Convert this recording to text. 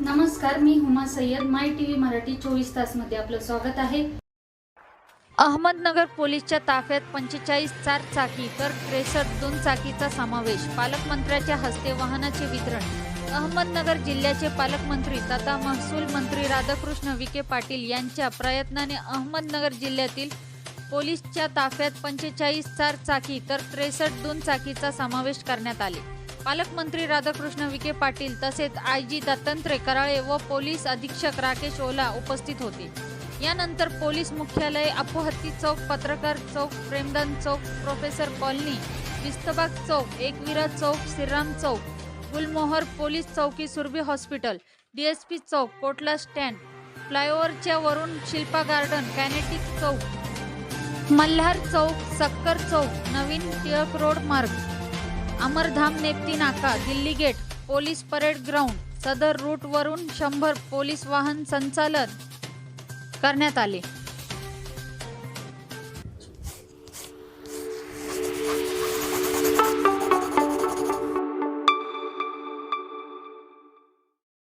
नमस्कार मी Huma Sayyed. My T V Marathi चोवीस तासमध्ये आपलं स्वागत आहे. अहमदनगर पोलीसच्या ताफ्यात पंचेचाळीस चार चाकी तर त्रेसष्ट दोन चाकीचा समावेश. पालकमंत्र्याच्या हस्ते वाहनाचे वितरण. अहमदनगर जिल्ह्याचे पालकमंत्री तथा महसूल मंत्री राधाकृष्ण विखे पाटील यांच्या प्रयत्नाने अहमदनगर जिल्ह्यातील पोलीसच्या ताफ्यात पंचेचाळीस चार चाकी तर त्रेसष्ट दोन चाकीचा समावेश करण्यात आले. पालकमंत्री राधाकृष्ण विखे पाटील तसेच आय जी दत्तात्रय कराळे व पोलीस अधीक्षक राकेश ओला उपस्थित होते. यानंतर पोलीस मुख्यालय अपोहत्ती चौक पत्रकार चौक प्रेमदान चौक प्रोफेसर कॉलनी विस्तबाग चौक एकविरा चौक श्रीराम चौक गुलमोहर पोलीस चौकी सुरभी हॉस्पिटल डीएसपी चौक कोटला स्टँड फ्लायओव्हरच्या वरून शिल्पा गार्डन कॅनेटिक चौक मल्हार चौक सक्कर चौक नवीन टिळक रोड मार्ग अमरधाम नेप्ती नाका Delhi gate police parade ground सदर रूटवरून शंभर पोलीस वाहन संचालन करण्यात आले.